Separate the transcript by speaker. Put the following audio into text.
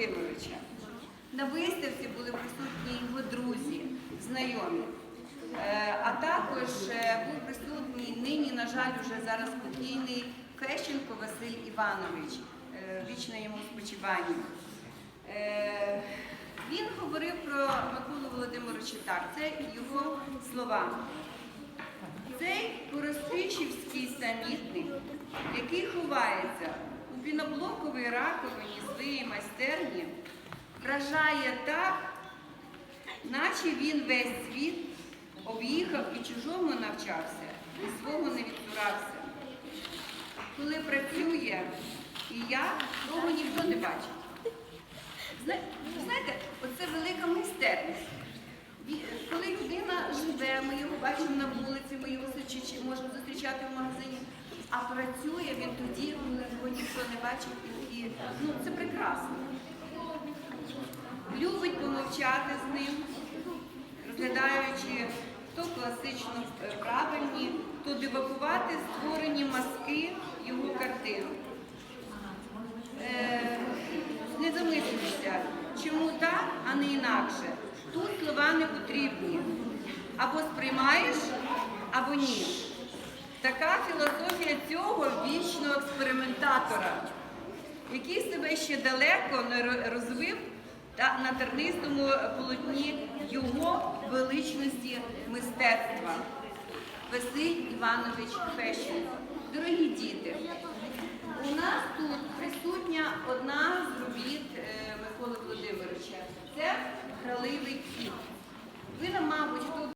Speaker 1: Володимировича. На виставці були присутні його друзі, знайомі. Е, А також е, був присутній нині, на жаль, уже зараз покійний Фещенко Василь Іванович, е, вічне йому спочивання. Він говорив про Миколу Володимировича так, це його слова. Цей Коростишівський самітник, який ховається у піноблоковій раковині своєї майстерні, вражає так, наче він весь світ об'їхав і чужому навчався, і свого не відсурався. Коли працює і я, того ніхто не бачить. Знаєте, оце велика майстерність. Коли людина живе, ми його бачимо на вулиці, ми його можемо зустрічати в магазині, працює він тоді, коли його ніхто не бачив, і, і ну, це прекрасно. Любить помовчати з ним, розглядаючи то класично е, правильні, то дивакувати створені маски його картин. Е, не замислюйся, чому так, а не інакше. Тут слова не потрібні. Або сприймаєш, або ні. Така філософія цього вічного експериментатора, який себе ще далеко не розвив та на тернистому полотні його величності мистецтва. Василь Іванович Фещенко. Дорогі діти, у нас тут присутня одна з робіт е, Миколи Володимировича. Це граливий